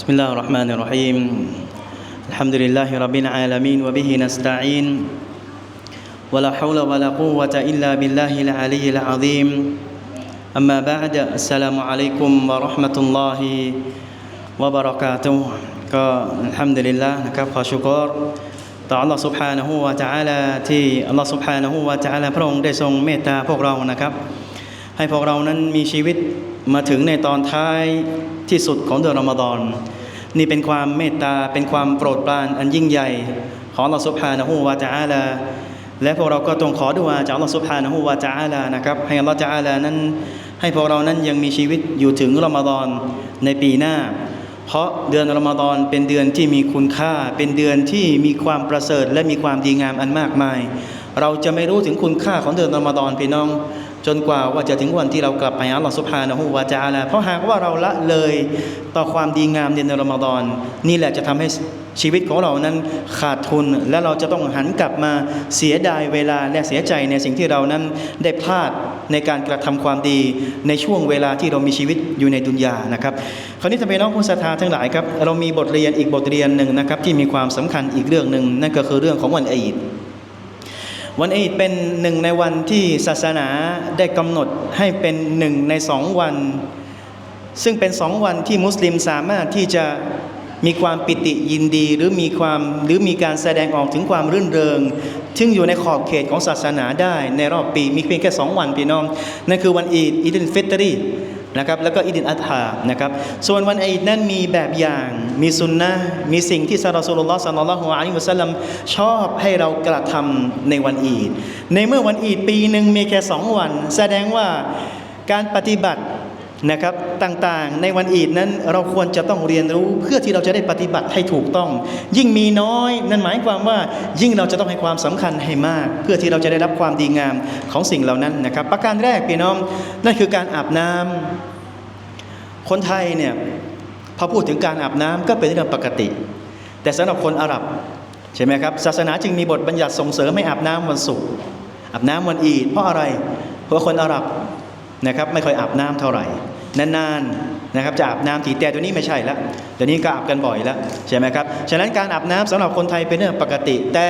بسم الله الرحمن الرحيم الحمد لله رب العالمين وبه نستعين ولا حول ولا قوة إلا بالله العلي العظيم أما بعد السلام عليكم ورحمة الله وبركاته ก็อัลฮัมดุลิลละนะครับขอชุกรต่อ Allah سبحانه และ تعالى ที่ Allah سبحانه และ تعالى พระองค์ได้ทรงเมตตาพวกเรานะครับ ให้พวกเรานั้นมีชีวิตมาถึงในตอนท้ายที่สุดของเดือนรอมฎอนนี่เป็นความเมตตาเป็นความโปรดปรานอันยิ่งใหญ่ ของเราสุภานะฮูวาจาอาลาและพวกเราก็ต้องขอดุอาจากเราสุภานะฮูวาจาอาลานะครับให้เราจาอาลานั้น ให้พวกเรานั้นยังมีชีวิตอยู่ถึงรอมฎอนในปีหน้า เพราะเดือนรอมฎอนเป็นเดือนที่มีคุณค่า เป็นเดือนที่มีความประเสริฐและมีความดีงามอันมากมาย เราจะไม่รู้ถึงคุณค่าของเดือนรอมฎอนพี่น้อง จนกว่าว่าจะถึงวันที่เรากลับไปหาอัลลอฮฺสุบฮานะฮูวาจาลาเพราะหากว่าเราละเลยต่อความดีงามในเดือนรอมฎอนนี่แหละจะทำให้ชีวิตของเรานั้นขาดทุน และเราจะต้องหันกลับมาเสียดายเวลาและเสียใจในสิ่งที่เรานั้นได้พลาดในการกระทำความดีในช่วงเวลาที่เรามีชีวิตอยู่ในดุนยานะครับ คราวนี้ท่านพี่น้องผู้ศรัทธาทั้งหลายครับ เรามีบทเรียนอีกบทเรียนหนึ่งนะครับที่มีความสำคัญอีกเรื่องหนึ่งนั่นก็คือเรื่องของวันอีด วันอีดเป็นหนึ่งในวันที่ศาสนาได้กำหนดให้เป็นหนึ่งในสองวัน ซึ่งเป็นสองวันที่มุสลิมสามารถที่จะมีความปิติยินดีหรือมีความหรือมีการแสดงออกถึงความรื่นเริงซึ่งอยู่ในขอบเขตของศาสนาได้ในรอบปีมีเพียงแค่สองวันพี่น้องนั่นคือวันอีดอีดินฟิตรี นะครับแล้วก็อิดินอัฐานะครับส่วนวันอีดนั้นมีแบบอย่างมีสุนนะมีสิ่งที่ซาลสุลลอฮ์สัลลัลลอฮุอะลัยฮิวะสัลลัมชอบให้เรากระทำในวันอีด ในเมื่อวันอีดปีหนึ่งมีแค่สองวัน แสดงว่าการปฏิบัติ นะครับต่างๆ ในวันอีดนั้นเราควรจะต้องเรียนรู้เพื่อที่เราจะได้ปฏิบัติให้ถูกต้อง ยิ่งมีน้อยนั่นหมายความว่ายิ่งเราจะต้องให้ความสำคัญให้มาก เพื่อที่เราจะได้รับความดีงามของสิ่งเหล่านั้นนะครับ ประการแรกพี่น้องนั่นคือการอาบน้ำคนไทยเนี่ยพอพูดถึงการอาบน้ำก็เป็นเรื่องปกติ แต่สำหรับคนอาหรับใช่ไหมครับศาสนาจึงมีบทบัญญัติส่งเสริมให้อาบน้ำวันศุกร์อาบน้ำวันอีดเพราะอะไรเพราะคนอาหรับ นะครับไม่ค่อยอาบน้ำเท่าไหร่นานๆนะครับจะอาบน้ำทีแต่ตัวนี้ไม่ใช่แล้วตัวนี้ก็อาบกันบ่อยแล้วใช่ไหมครับฉะนั้นการอาบน้ำสำหรับคนไทยเป็นเรื่องปกติ แต่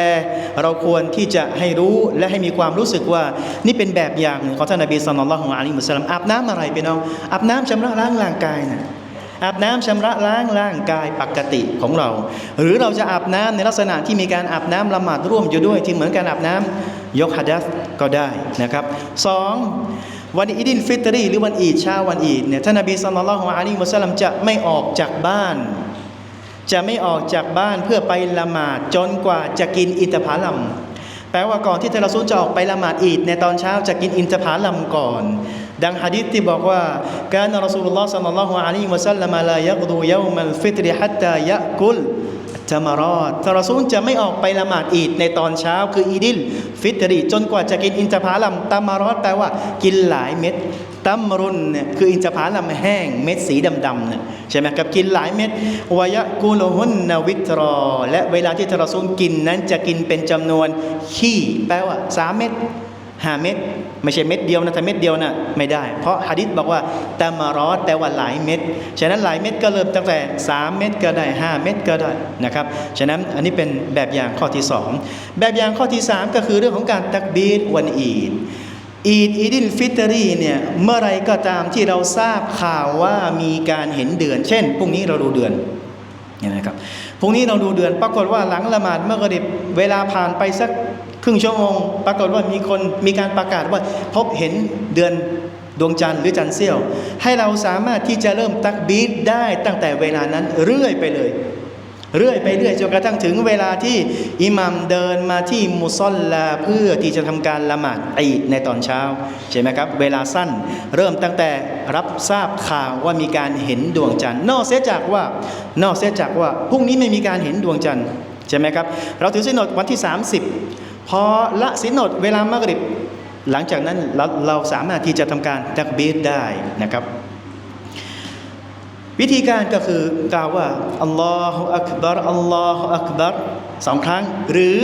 เราควรที่จะให้รู้และให้มีความรู้สึกว่านี่เป็นแบบอย่างของท่านนบีสุลต่านละฮ์อะลัยฮิมุสลามอาบน้ำอะไรพี่น้องอาบน้ำชำระล้างร่างกายนะอาบน้ำชำระล้างร่างกายปกติของเรา หรือเราจะอาบน้ำในลักษณะที่มีการอาบน้ำละหมาดร่วมอยู่ด้วยที่เหมือนการอาบน้ำยกฮัดัสก็ได้นะครับสอง วันอีดินฟิตรีหรือวันอีดเช้าวันอีดเนี่ยท่านนบีสุลต่านละฮ์อะลัยฮิมุสลามจะไม่ออกจากบ้าน จะไม่ออกจากบ้านเพื่อไปละหมาดจนกว่าจะกินอินทผลัมแปลว่าก่อนที่ท่านรอซูลจะออกไปละหมาดอีดในตอนเช้าจะกินอินทผลัมก่อน ดังฮะดิษที่บอกว่าการรอซูลุลลอฮ์สัลลัลลอฮุอะลัยฮิวะสัลลัมลายักดูยามัลฟิตริฮัตตายะกุล จามารอดทารซูลจะไม่ออกไปละหมาดอีดในตอนเช้าคืออีดิล ฟิตรีจนกว่าจะกินอินทผลัมตามารอดแปลว่ากินหลายเม็ดตัมรุนเนี่ยคืออินทผลัมแห้งเม็ดสีดำๆเนี่ยใช่ไหมครับกินหลายเม็ดวายะกูโลฮุนนาวิตรอ และเวลาที่ทารซูลกินนั้นจะกินเป็นจำนวนขี้แปลว่าสามเม็ด ห้าเม็ดไม่ใช่เม็ดเดียวนะแต่เม็ดเดียวนะไม่ได้ เพราะฮะดิษบอกว่าตามารอดแปลว่าหลายเม็ดฉะนั้นหลายเม็ดก็เริ่มตั้งแต่ 3 เม็ดก็ได้ 5 เม็ดก็ได้นะครับฉะนั้นอันนี้เป็นแบบอย่างข้อที่ 2 แบบอย่างข้อที่ 3 ก็คือเรื่องของการตักบีดวันอีดอีดอีดินฟิตรีเนี่ยเมื่อไรก็ตามที่เราทราบข่าวว่ามีการเห็นเดือน เช่นพรุ่งนี้เราดูเดือนเห็นไหมครับพรุ่งนี้เราดูเดือนปรากฏว่าหลังละหมาดเมื่อกริบเวลาผ่านไปสัก ครึ่งชั่วโมง ปรากฏว่ามีคนมีการประกาศว่าพบเห็นเดือนดวงจันทร์หรือจันทร์เสี้ยว ให้เราสามารถที่จะเริ่มตักบีดได้ตั้งแต่เวลานั้นเรื่อยไปเลย เรื่อยไปเรื่อยจนกระทั่งถึงเวลาที่อิหมัมเดินมาที่มุซอลลาเพื่อที่จะทำการละหมาดอีดในตอนเช้าใช่ไหมครับ เวลาสั้นเริ่มตั้งแต่รับทราบข่าวว่ามีการเห็นดวงจันทร์ นอกเสียจากว่า นอกเสียจากว่าพรุ่งนี้ไม่มีการเห็นดวงจันทร์ใช่ไหมครับ เราถือสินอดวันที่ 30 พอละสินอดเวลามกริบ หลังจากนั้นเราเราสามารถที่จะทำการตักบีดได้นะครับ วิธีการก็คือกล่าวว่าอัลลอฮฺอักบารอัลลอฮฺอักบารสองครั้ง หรือ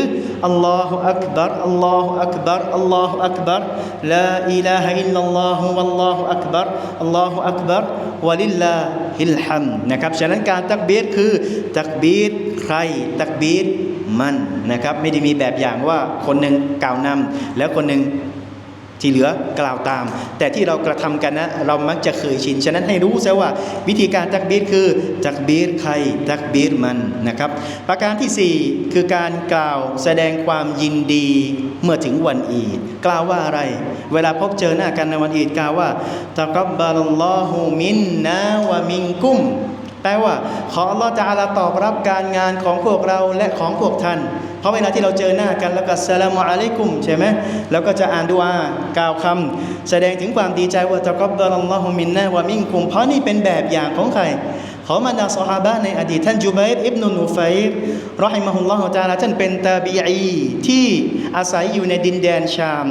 อัลลอฮฺอักบารอัลลอฮฺอักบารอัลลอฮฺอักบารลาอิลาฮะอิลลัลลอฮฺวัลลอฮฺอักบารอัลลอฮฺอักบารวะลิลลาฮิลฮัมนะครับฉะนั้นการตักบีรคือตักบีร ใครตักบีรมันนะครับ ไม่ได้มีแบบอย่างว่าคนหนึ่งกล่าวนำแล้วคนหนึ่งที่เหลือกล่าวตาม แต่ที่เรากระทำกันนะเรามักจะเคยชิน ฉะนั้นให้รู้ซะว่าวิธีการตักบีรคือตักบีรใครตักบีรมันนะครับ ประการที่ 4 คือการกล่าวแสดงความยินดีเมื่อถึงวันอีดกล่าวว่าอะไร เวลาพบเจอหน้ากันในวันอีดกล่าวว่าตะกับบาลลอฮุมินนาวะมิงกุม แปลว่า ขออัลลอฮฺจะอาลาตอบรับการงานของพวกเราและของพวกท่าน เพราะเวลาที่เราเจอหน้ากันแล้วก็สลามุอะลัยกุมใช่ไหมแล้วก็จะอ่านดูอากล่าวคำแสดงถึงความดีใจว่าตะกับบาลัลลอฮุมินนะวะมิงกุมเพราะนี่เป็นแบบอย่างของใคร ของบรรดาซอฮาบะในอดีตท่านจุบัยรอิบนุนูไฟรรอฮิมะฮุลลอฮุตาลาท่านเป็นตาบีอีที่อาศัยอยู่ในดินแดนชาม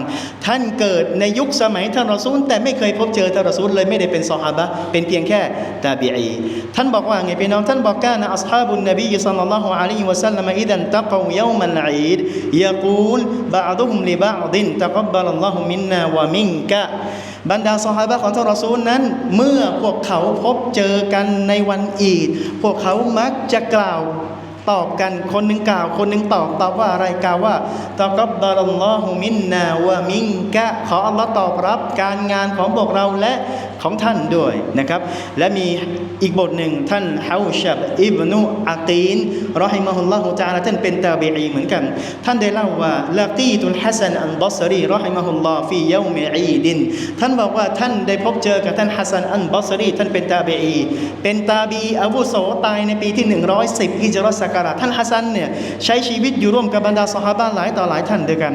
ท่านเกิดในยุคสมัยท่านรอซูล แต่ไม่เคยพบเจอท่านรอซูลเลยไม่ได้เป็นซอฮาบะเป็นเพียงแค่ตาบีอีท่านบอกว่าไงพี่น้องท่านบอกกานะอัศฮาบุนนบีศ็อลลัลลอฮุอะลัยฮิวะซัลลัมอิดันตะกวยามันอีดยะกูลบะอดุฮุมลิบะอดินตะกับบะลัลลอฮุมินนาวะมินกะ บรรดาสอฮาบะของท่านรอซูลนั้น เมื่อพวกเขาพบเจอกันในวันอีด พวกเขามักจะกล่าวตอบกันคนหนึ่งกล่าว คนหนึ่งตอบตอบว่าอะไรกล่าวว่าตะกับบารัลลอฮุมินนาวะมิงกะขออัลลอฮ์ตอบรับการงานของพวกเราและของท่านด้วยนะครับ และมีอีกบทหนึ่งท่านฮาชับอิบนุอาตีนรอฮิมะฮุลลอฮุตะอาลาท่านเป็นตาบีอีเหมือนกัน ท่านได้เล่าว่าลากีตุลฮัสซันอันบัสรีรอฮิมะฮุลลอฮ์ฟีเยามิอีดิน ท่านบอกว่าท่านได้พบเจอกับท่านฮัสซันอันบัสรีท่านเป็นตาบีอีเป็นตาบีอาวุโสตายในปีที่ 110ฮิจรัสศักราท่านฮัสซันเนี่ยใช้ชีวิตอยู่ร่วมกับบรรดาซอฮาบะหลายต่อหลายท่านด้วยกัน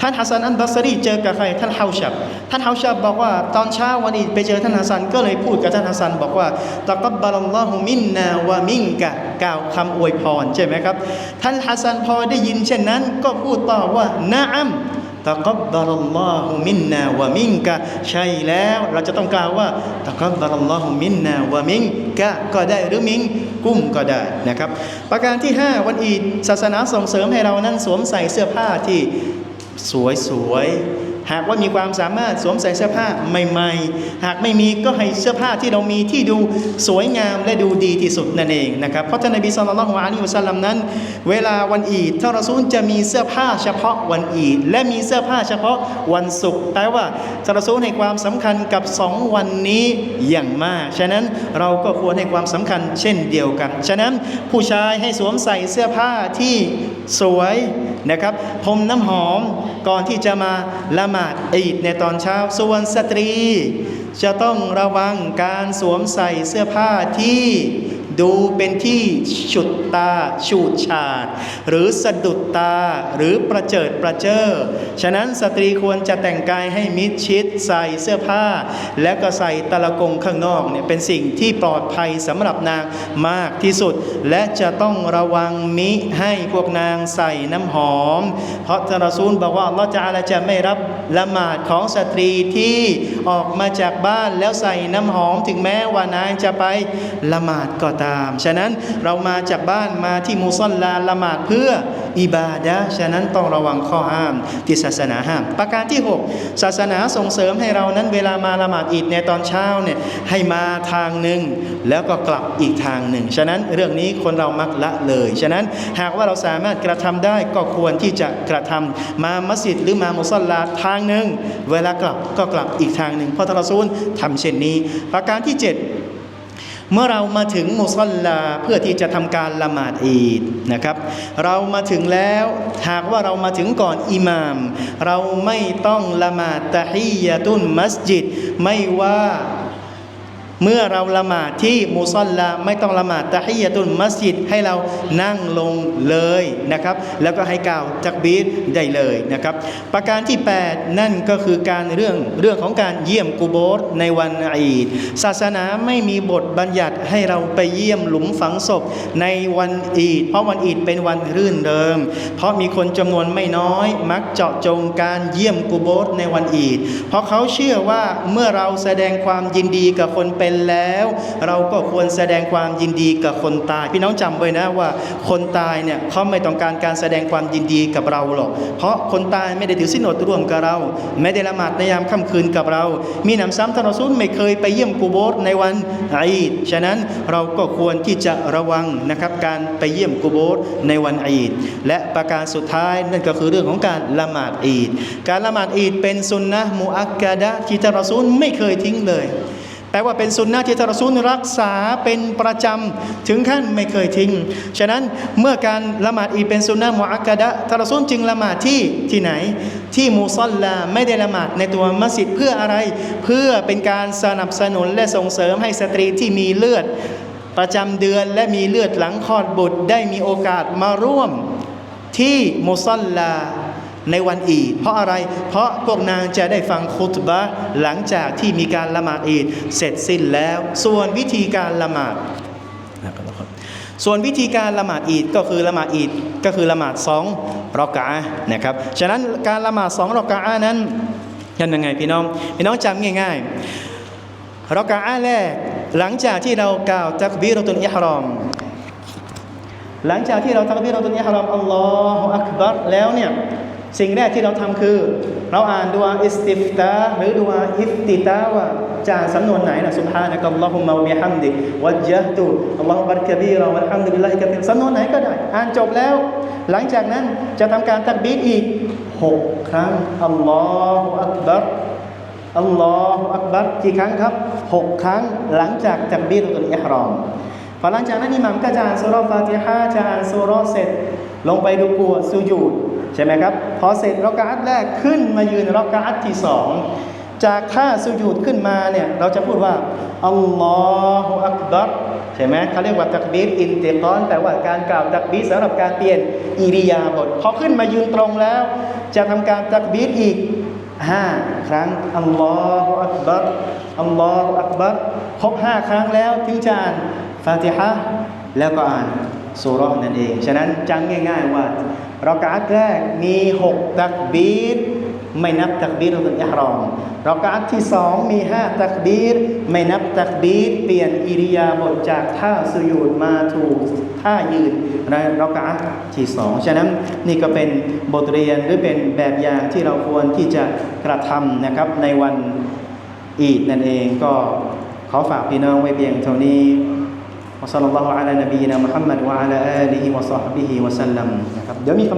ท่านฮัสซันอันบัสรีเจอกับใครท่านฮาชับท่านฮาชับบอกว่าตอนเช้าวันอีดไปเจอท่านฮัสซันก็เลยพูดกับท่านฮัสซันบอกว่าตะกับบาลัลลอฮุมินนาวะมิงกะกล่าวคำอวยพรใช่ไหมครับ ท่านฮัสซันพอได้ยินเช่นนั้น ก็พูดต่อว่านะอัมตะกับบารัลลอฮุมินนาวะมิงกะใช่แล้วเราจะต้องกล่าวว่าตะกับบารัลลอฮุมินนาวะมิงกะก็ได้หรือมิงกุ้มก็ได้นะครับ ประการที่ 5 วันอีดศาสนาส่งเสริมให้เรานั้นสวมใส่เสื้อผ้าที่สวยสวยๆ หากว่ามีความสามารถสวมใส่เสื้อผ้าใหม่ๆ หากไม่มีก็ให้เสื้อผ้าที่เรามีที่ดูสวยงามและดูดีที่สุดนั่นเองนะครับเพราะท่านนบีศ็อลลัลลอฮุอะลัยฮิวซัลลัมนั้น เวลาวันอีดท่านรอซูลจะมีเสื้อผ้าเฉพาะวันอีดและมีเสื้อผ้าเฉพาะวันศุกร์แปลว่าท่านรอซูลให้ความสำคัญกับสองวันนี้อย่างมาก ฉะนั้นเราก็ควรให้ความสำคัญเช่นเดียวกัน ฉะนั้นผู้ชายให้สวมใส่เสื้อผ้าที่สวยนะครับพรมน้ำหอมก่อนที่จะมาละมาดอีดในตอนเช้า ส่วนสตรี จะต้องระวังการสวมใส่เสื้อผ้าที่ ดูเป็นที่ฉุดตาฉูดฉาด หรือสะดุดตาหรือประเจิดประเจิอฉะนั้นสตรีควรจะแต่งกายให้มิดชิดใส่เสื้อผ้า และก็ใส่ตะลกงข้างนอกเนี่ยเป็นสิ่งที่ปลอดภัยสำหรับนางมากที่สุด และจะต้องระวังมิให้พวกนางใส่น้ำหอม เพราะท่ารซูลบอกว่าอัลลอฮฺจะอาลาจะไม่รับละหมาดของสตรีที่ออกมาจากบ้านแล้วใส่น้ำหอมถึงแม้ว่านางจะไปละหมาดก็ตาม ฉะนั้นเรามาจากบ้านมาที่มุซอลลาละหมาดเพื่ออิบาดะฉะนั้นต้องระวังข้อห้ามที่ศาสนาห้าม ประการที่ 6 ศาสนาส่งเสริมให้เรานั้นเวลามาละหมาดอีดในตอนเช้าเนี่ยให้มาทางหนึ่งแล้วก็กลับอีกทางหนึ่ง ฉะนั้นเรื่องนี้คนเรามักละเลย ฉะนั้นหากว่าเราสามารถกระทำได้ก็ควรที่จะกระทำมามัสยิดหรือมามุสลลาทางหนึ่งเวลากลับก็กลับอีกทางหนึ่งเพราะทรซูลทำเช่นนี้ ประการที่ 7 เมื่อเรามาถึงมุสลลาเพื่อที่จะทำการละหมาดอีดนะครับ เรามาถึงแล้วหากว่าเรามาถึงก่อนอิหมาม เราไม่ต้องละหมาดตะฮียะตุนมัสยิด ไม่ว่า เมื่อเราละหมาดที่มุซอลลาไม่ต้องละหมาดตะฮียะตุนมัสยิดให้เรานั่งลงเลยนะครับ แล้วก็ให้กล่าวจักบีรได้เลยนะครับ ประการที่ 8 นั่นก็คือการเรื่องเรื่องของการเยี่ยมกูโบสในวันอีด ศาสนาไม่มีบทบัญญัติให้เราไปเยี่ยมหลุมฝังศพในวันอีด เพราะวันอีดเป็นวันรื่นเริงเพราะมีคนจำนวนไม่น้อย มักเจาะจงการเยี่ยมกูโบสในวันอีด เพราะเขาเชื่อว่าเมื่อเราแสดงความยินดีกับคนไปเป็นแล้ว เราก็ควรแสดงความยินดีกับคนตาย พี่น้องจำไว้นะว่า คนตายเนี่ยเขาไม่ต้องการการแสดงความยินดีกับเราหรอก เพราะคนตายไม่ได้ถือสินอดร่วมกับเรา ไม่ได้ละหมาดในยามค่ำคืนกับเรา มีหนำซ้ำทานรอซูลไม่เคยไปเยี่ยมกูโบสในวันอีดฉะนั้นเราก็ควรที่จะระวังนะครับการไปเยี่ยมกูโบสในวันอีดและประการสุดท้ายนั่นก็คือเรื่องของการละหมาดอีด การละหมาดอีดเป็นสุนนะมุอักกะดะที่ท่านรอซูลไม่เคยทิ้งเลย แปลว่าเป็นสุนนะที่ท่านรอซูลรักษาเป็นประจำถึงขั้นไม่เคยทิ้ง ฉะนั้นเมื่อการละหมาดอีเป็นสุนนะมุอักกะดะท่านรอซูลจึงละหมาดที่ที่ไหน ที่มูซอลลาไม่ได้ละหมาดในตัวมัสยิดเพื่ออะไร เพื่อเป็นการสนับสนุนและส่งเสริมให้สตรีที่มีเลือด ประจำเดือนและมีเลือดหลังคลอดบุตรได้มีโอกาสมาร่วมที่มุซัลลา ในวันอีดเพราะอะไร เพราะพวกนางจะได้ฟังคุตบะหลังจากที่มีการละหมาดอีดเสร็จสิ้นแล้ว ส่วนวิธีการละหมาดส่วนวิธีการละหมาดอีดก็คือละหมาดอีดก็คือละหมาดสองรอกะนะครับฉะนั้นการละหมาดสองรอกะนั้นยังยังไงพี่น้องพี่น้องจำง่ายๆรอกะแรกหลังจากที่เรากล่าวตักบีรตุลอิฮรอมหลังจากที่เราตักบีรตุลอิฮรอมอัลลอฮฺอักบัรแล้วเนี่ย สิ่งแรกที่เราทำคือ เราอ่านดูอาอิสติฟตาหรือดูอาอิฟติตาว่าจะอ่านสำนวนไหนนะสุบฮานะกัลลอฮุมะบิฮัมดิวัจญะตุอัลลอฮฺบัรกะบีรอวัลฮัมดุลิลลาฮิกะบีรสำนวนไหนก็ได้ อ่านจบแล้ว หลังจากนั้นจะทำการตักบีรอีกหกครั้งอัลลอฮฺอักบัรอัลลอฮฺอักบัรกี่ครั้งครับหกครั้งหลังจากจักบีรตุลอิฮรอมพอหลังจากนั้นอิหมัมก็จะอ่านสุเราะฟาติฮะจะอ่านสุเราะเสร็จ ลงไปดูกัวสุญูดใช่ไหมครับ พอเสร็จรอกาอัตแรกขึ้นมายืนรอกาอัตที่สองจากท่าสุญูดขึ้นมาเนี่ยเราจะพูดว่าอัลลอฮฺอักบัรใช่ไหมเขาเรียกว่าตักบีรอินเตกอนแต่ว่าการกล่าวตักบีรสำหรับการเปลี่ยนอิริยาบถพอขึ้นมายืนตรงแล้ว จะทำการตักบีรอีกห้าครั้งอัลลอฮฺอักบัรอัลลอฮฺอักบัรครบห้าครั้งแล้วถึงจะอ่านฟาติฮะแล้วก็อ่านสุรห์นั่นเอง ฉะนั้นจำง่าย ๆว่า เรากาตแรกมีหกตักบีรไม่นับตักบีรตุลอิฮรอมเรากาตที่สองมีห้าตักบีรไม่นับตักบีรเปลี่ยนอิริยาบถจากท่าสุญูดมาถูกท่ายืนในเรากาตที่สองฉะนั้นนี่ก็เป็นบทเรียนหรือเป็นแบบอย่างที่เราควรที่จะกระทำนะครับในวันอีดนั่นเองก็ขอฝากพี่น้องไว้เพียงเท่านี้ وصلى الله على نبينا محمد وعلى آله وصحبه وسلم นะครับเดี๋ยวมีคำ